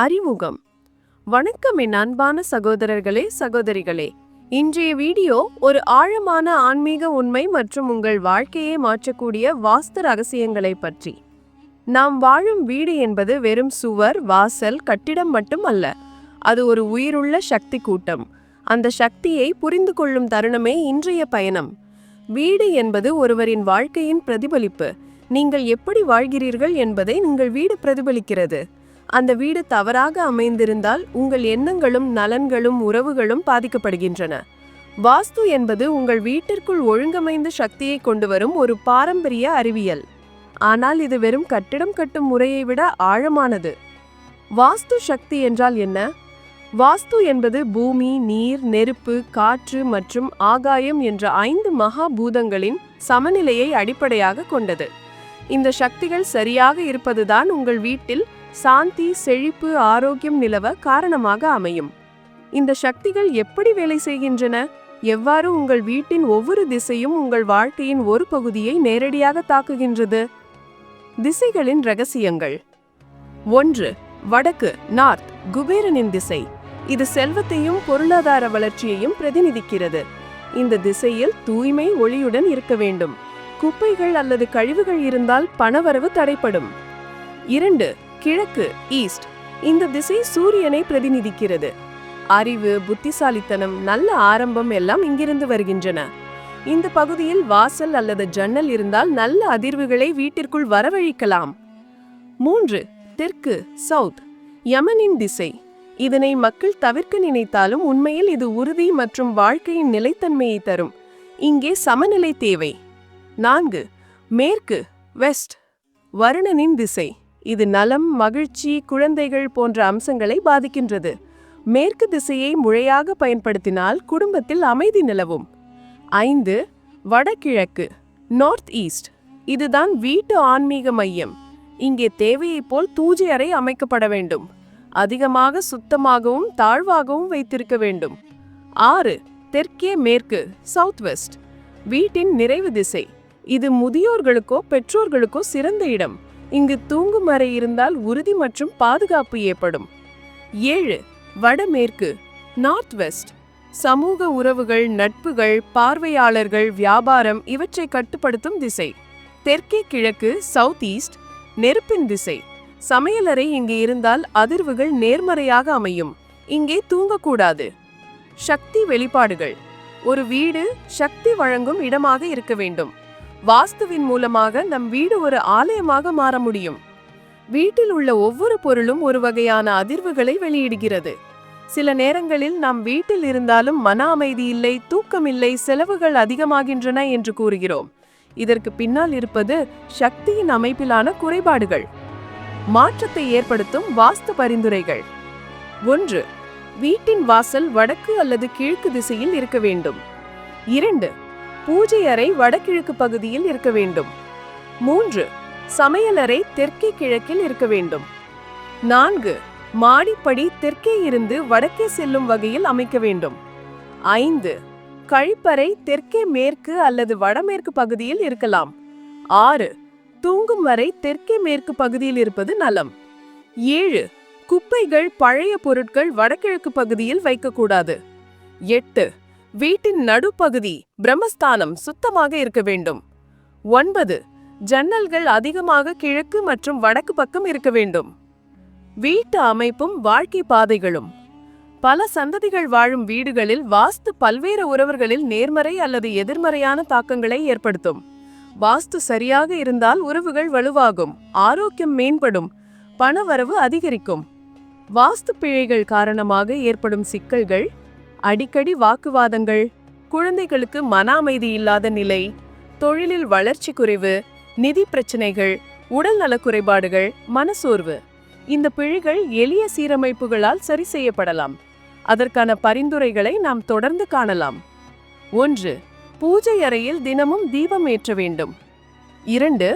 அறிமுகம். வணக்கம் என் அன்பான சகோதரர்களே சகோதரிகளே. இன்றைய வீடியோ ஒரு ஆழமான ஆன்மீக உண்மை மற்றும் உங்கள் வாழ்க்கையை மாற்றக்கூடிய வாஸ்து ரகசியங்களை பற்றி. நாம் வாழும் வீடு என்பது வெறும் சுவர் வாசல் கட்டிடம் மட்டும் அல்ல. அது ஒரு உயிருள்ள சக்தி கூட்டம். அந்த சக்தியை புரிந்து கொள்ளும் தருணமே இன்றைய பயணம். வீடு என்பது ஒருவரின் வாழ்க்கையின் பிரதிபலிப்பு. நீங்கள் எப்படி வாழ்கிறீர்கள் என்பதை உங்கள் வீடு பிரதிபலிக்கிறது. அந்த வீடு தவறாக அமைந்திருந்தால் உங்கள் எண்ணங்களும் நலன்களும் உறவுகளும் பாதிக்கப்படுகின்றன. வாஸ்து என்பது உங்கள் வீட்டிற்குள் ஒழுங்கமைந்த சக்தியை கொண்டு வரும் ஒரு பாரம்பரிய அறிவியல். ஆனால் இது வெறும் கட்டிடம் கட்டும் முறையை விட ஆழமானது. வாஸ்து சக்தி என்றால் என்ன? வாஸ்து என்பது பூமி நீர் நெருப்பு காற்று மற்றும் ஆகாயம் என்ற ஐந்து மகா பூதங்களின் சமநிலையை அடிப்படையாக கொண்டது. இந்த சக்திகள் சரியாக இருப்பதுதான் உங்கள் வீட்டில் சாந்தி செழிப்பு ஆரோக்கியம் நிலவ காரணமாக அமையும். இந்த சக்திகள் எப்படி வேலை செய்கின்றன? எவ்வாறு உங்கள் வீட்டின் ஒவ்வொரு திசையும் உங்கள் வாழ்க்கையின் ஒரு பகுதியை நேரடியாக தாக்குகின்றது? திசைகளின் ரகசியங்கள். ஒன்று வடக்கு நார்த் குபேரனின் திசை. இது செல்வத்தையும் பொருளாதார வளர்ச்சியையும் பிரதிநிதிக்கிறது. இந்த திசையில் தூய்மை ஒளியுடன் இருக்க வேண்டும். குப்பைகள் அல்லது கழிவுகள் இருந்தால் பணவரவு தடைப்படும் இரண்டு கிழக்கு ஈஸ்ட். இந்த திசை சூரியனை பிரதிநிதிக்கிறது. அறிவு புத்திசாலித்தனம் நல்ல ஆரம்பம் எல்லாம் இங்கிருந்து வருகின்றன. இந்த பகுதியில் வாசல் அல்லது ஜன்னல் இருந்தால் நல்ல அதிர்வுகளை வீட்டிற்குள் வரவழைக்கலாம். மூன்று தெற்கு சவுத். யமனின் திசை. இதனை மக்கள் தவிர்க்க நினைத்தாலும் உண்மையில் இது உறுதி மற்றும் வாழ்க்கையின் நிலைத்தன்மையை தரும். இங்கே சமநிலை தேவை. நான்கு மேற்கு வெஸ்ட். வருணனின் திசை. இது நலம் மகிழ்ச்சி குழந்தைகள் போன்ற அம்சங்களை பாதிக்கின்றது. மேற்கு திசையை முறையாக பயன்படுத்தினால் குடும்பத்தில் அமைதி நிலவும். ஐந்து வடகிழக்கு நார்த் ஈஸ்ட் இதுதான் வீட்டு ஆன்மீக மையம். இங்கே தேவையைப் போல் தூஜை அறை அமைக்கப்பட வேண்டும். அதிகமாக சுத்தமாகவும் தாழ்வாகவும் வைத்திருக்க வேண்டும். ஆறு தெற்கே மேற்கு சவுத் வெஸ்ட் வீட்டின் நிறைவு திசை. இது முதியோர்களுக்கோ பெற்றோர்களுக்கோ சிறந்த இடம். இங்கு தூங்கும் அறை இருந்தால் உறுதி மற்றும் பாதுகாப்பு ஏற்படும். ஏழு வடமேற்கு நார்த் வெஸ்ட். சமூக உறவுகள் நட்புகள் பார்வையாளர்கள் வியாபாரம் இவற்றை கட்டுப்படுத்தும் திசை. தெற்கே கிழக்கு சவுத் ஈஸ்ட் நெருப்பின் திசை. சமையலறை இங்கு இருந்தால் அதிர்வுகள் நேர்மறையாக அமையும். இங்கே தூங்கக்கூடாது. சக்தி வெளிப்பாடுகள். ஒரு வீடு சக்தி வழங்கும் இடமாக இருக்க வேண்டும். வாஸ்துவின் மூலமாக நம் வீடு ஒரு ஆலயமாக மாற முடியும். வீட்டில் உள்ள ஒவ்வொரு பொருளும் ஒரு வகையான அதிர்வுகளை வெளியிடுகிறது. சில நேரங்களில் நாம் வீட்டில் இருந்தாலும் மன அமைதி இல்லை தூக்கம் இல்லை செலவுகள் அதிகமாகின்றன என்று கூறுகிறோம். இதற்கு பின்னால் இருப்பது சக்தியின் அமைப்பிலான குறைபாடுகள். மாற்றத்தை ஏற்படுத்தும் வாஸ்து பரிந்துரைகள். ஒன்று வீட்டின் வாசல் வடக்கு அல்லது கிழக்கு திசையில் இருக்க வேண்டும். இரண்டு பூஜை அறை வடகிழக்கு பகுதியில் இருக்க வேண்டும். மூன்று சமையலறை தெற்கே கிழக்கில் இருக்க வேண்டும். நான்கு மாடிப்படி தெற்கே இருந்து வடக்கே செல்லும் வகையில் அமைக்க வேண்டும். ஐந்து கழிப்பறை தெற்கே மேற்கு அல்லது வடமேற்கு பகுதியில் இருக்கலாம். ஆறு தூங்கும் வரை தெற்கே மேற்கு பகுதியில் இருப்பது நலம். ஏழு குப்பைகள் பழைய பொருட்கள் வடகிழக்கு பகுதியில் வைக்கக்கூடாது. எட்டு வீட்டின் நடுப்பகுதி பிரம்மஸ்தானம் சுத்தமாக இருக்க வேண்டும். ஒன்பது. ஜன்னல்கள் அதிகமாக கிழக்கு மற்றும் வடக்கு பக்கம் இருக்க வேண்டும். வீட்டு அமைப்பும் வாழ்க்கை பாதைகளும். பல சந்ததிகள் வாழும் வீடுகளில் வாஸ்து பல்வேறு உறவுகளில் நேர்மறை அல்லது எதிர்மறையான தாக்கங்களை ஏற்படுத்தும். வாஸ்து சரியாக இருந்தால் உறவுகள் வலுவாகும் ஆரோக்கியம் மேம்படும் பணவரவு அதிகரிக்கும். வாஸ்து பிழைகள் காரணமாக ஏற்படும் சிக்கல்கள் அடிக்கடி வாக்குவாதங்கள் குழந்தைகளுக்கு மன அமைதி இல்லாத நிலை தொழிலில் வளர்ச்சி குறைவு நிதி பிரச்சனைகள் உடல் நலக்குறைபாடுகள் மனசோர்வு இந்த பிழைகள் எளிய சீரமைப்புகளால் சரி செய்யப்படலாம். அதற்கான பரிந்துரைகளை நாம் தொடர்ந்து காணலாம். ஒன்று பூஜை அறையில் தினமும் தீபம் ஏற்ற வேண்டும். இரண்டு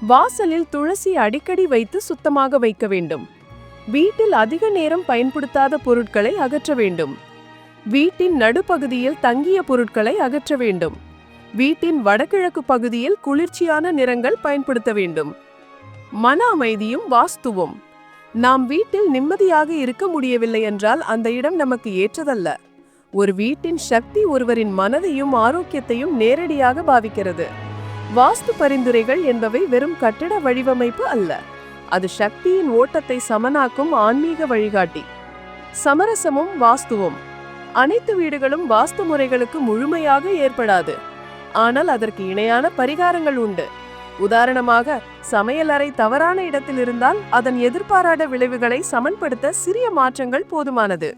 வாசலில் துளசி அடிக்கடி வைத்து சுத்தமாக வைக்க வேண்டும். வீட்டில் அதிக நேரம் பயன்படுத்தாத பொருட்களை அகற்ற வேண்டும். வீட்டின் நடுப்பகுதியில் தங்கிய பொருட்களை அகற்ற வேண்டும். வீட்டின் வடகிழக்கு பகுதியில் குளிர்ச்சியான நிறங்கள் பயன்படுத்த வேண்டும். மன அமைதியும் வாஸ்துவும். நாம் வீட்டில் நிம்மதியாக இருக்க முடியவில்லை என்றால் அந்த இடம் நமக்கு ஏற்றதல்ல. ஒரு வீட்டின் சக்தி ஒருவரின் மனதையும் ஆரோக்கியத்தையும் நேரடியாக பாவிக்கிறது. வாஸ்து பரிந்துரைகள் என்பவை வெறும் கட்டிட வடிவமைப்பு அல்ல. அது சக்தியின் ஓட்டத்தை சமனாக்கும் ஆன்மீக வழிகாட்டி. சமரசமும் வாஸ்துவும். அனைத்து வீடுகளும் வாஸ்து முறைகளுக்கு முழுமையாக ஏற்படாது. ஆனால் அதற்கு இணையான பரிகாரங்கள் உண்டு. உதாரணமாக சமையலறை தவறான இடத்தில் இருந்தால் அதன் எதிர்பாராத விளைவுகளை சமன்படுத்த சிறிய மாற்றங்கள் போதுமானது.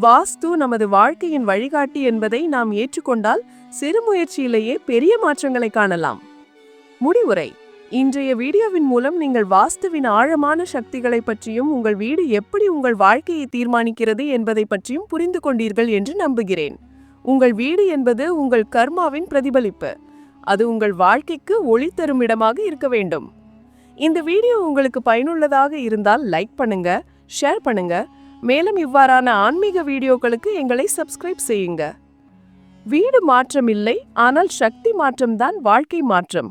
வாஸ்து நமது வாழ்க்கையின் வழிகாட்டி என்பதை நாம் ஏற்றுக்கொண்டால் சிறு முயற்சியிலேயே பெரிய மாற்றங்களை காணலாம். முடிவுரை. இன்றைய வீடியோவின் மூலம் நீங்கள் வாஸ்துவின் ஆழமான சக்திகளை பற்றியும் உங்கள் வீடு எப்படி உங்கள் வாழ்க்கையை தீர்மானிக்கிறது என்பதை பற்றியும் புரிந்து கொண்டீர்கள் என்று நம்புகிறேன். உங்கள் வீடு என்பது உங்கள் கர்மாவின் பிரதிபலிப்பு. அது உங்கள் வாழ்க்கைக்கு ஒளி தரும் இடமாக இருக்க வேண்டும். இந்த வீடியோ உங்களுக்கு பயனுள்ளதாக இருந்தால் லைக் பண்ணுங்க ஷேர் பண்ணுங்க. மேலும் இவ்வாறான ஆன்மீக வீடியோக்களுக்கு எங்களை சப்ஸ்கிரைப் செய்யுங்க. வீடு மாற்றம் இல்லை ஆனால் சக்தி மாற்றம்தான் வாழ்க்கை மாற்றம்.